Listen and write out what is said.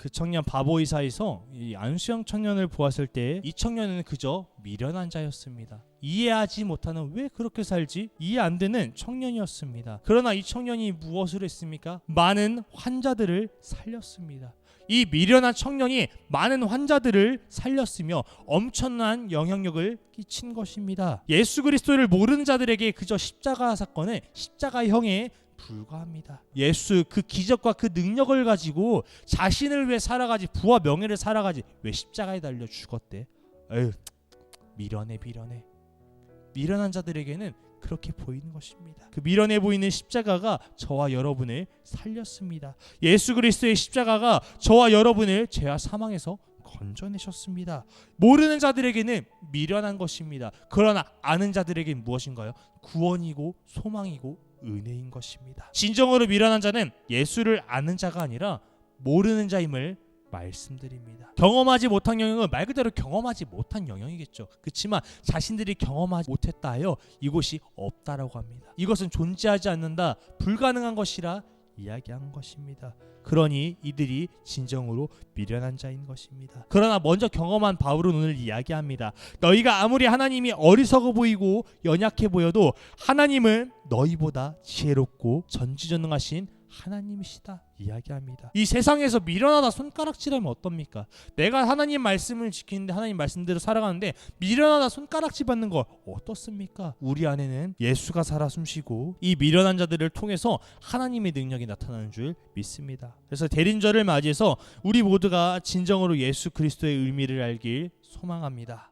그 청년 바보 이사에서 이 안수영 청년을 보았을 때 이 청년은 그저 미련한 자였습니다. 이해하지 못하는 왜 그렇게 살지 이해 안 되는 청년이었습니다. 그러나 이 청년이 무엇을 했습니까? 많은 환자들을 살렸습니다. 이 미련한 청년이 많은 환자들을 살렸으며 엄청난 영향력을 끼친 것입니다. 예수 그리스도를 모르는 자들에게 그저 십자가 사건은 십자가형에 불과합니다. 예수 그 기적과 그 능력을 가지고 자신을 위해 살아가지 부와 명예를 살아가지 왜 십자가에 달려 죽었대? 에휴 미련해 미련해 미련한 자들에게는 그렇게 보이는 것입니다. 그 미련해 보이는 십자가가 저와 여러분을 살렸습니다. 예수 그리스도의 십자가가 저와 여러분을 죄와 사망에서 건져내셨습니다. 모르는 자들에게는 미련한 것입니다. 그러나 아는 자들에게는 무엇인가요? 구원이고 소망이고 은혜인 것입니다. 진정으로 미련한 자는 예수를 아는 자가 아니라 모르는 자임을 말씀드립니다. 경험하지 못한 영역은 말 그대로 경험하지 못한 영역이겠죠. 그렇지만 자신들이 경험하지 못했다 하여 이곳이 없다라고 합니다. 이것은 존재하지 않는다, 불가능한 것이라 이야기한 것입니다. 그러니 이들이 진정으로 미련한 자인 것입니다. 그러나 먼저 경험한 바울은 오늘 이야기합니다. 너희가 아무리 하나님이 어리석어 보이고 연약해 보여도 하나님은 너희보다 지혜롭고 전지전능하신 하나님이시다 이야기합니다. 이 세상에서 미련하다 손가락질하면 어떻습니까? 내가 하나님 말씀을 지키는데 하나님 말씀대로 살아가는데 미련하다 손가락질 받는 거 어떻습니까? 우리 안에는 예수가 살아 숨쉬고 이 미련한 자들을 통해서 하나님의 능력이 나타나는 줄 믿습니다. 그래서 대린절을 맞이해서 우리 모두가 진정으로 예수 그리스도의 의미를 알길 소망합니다.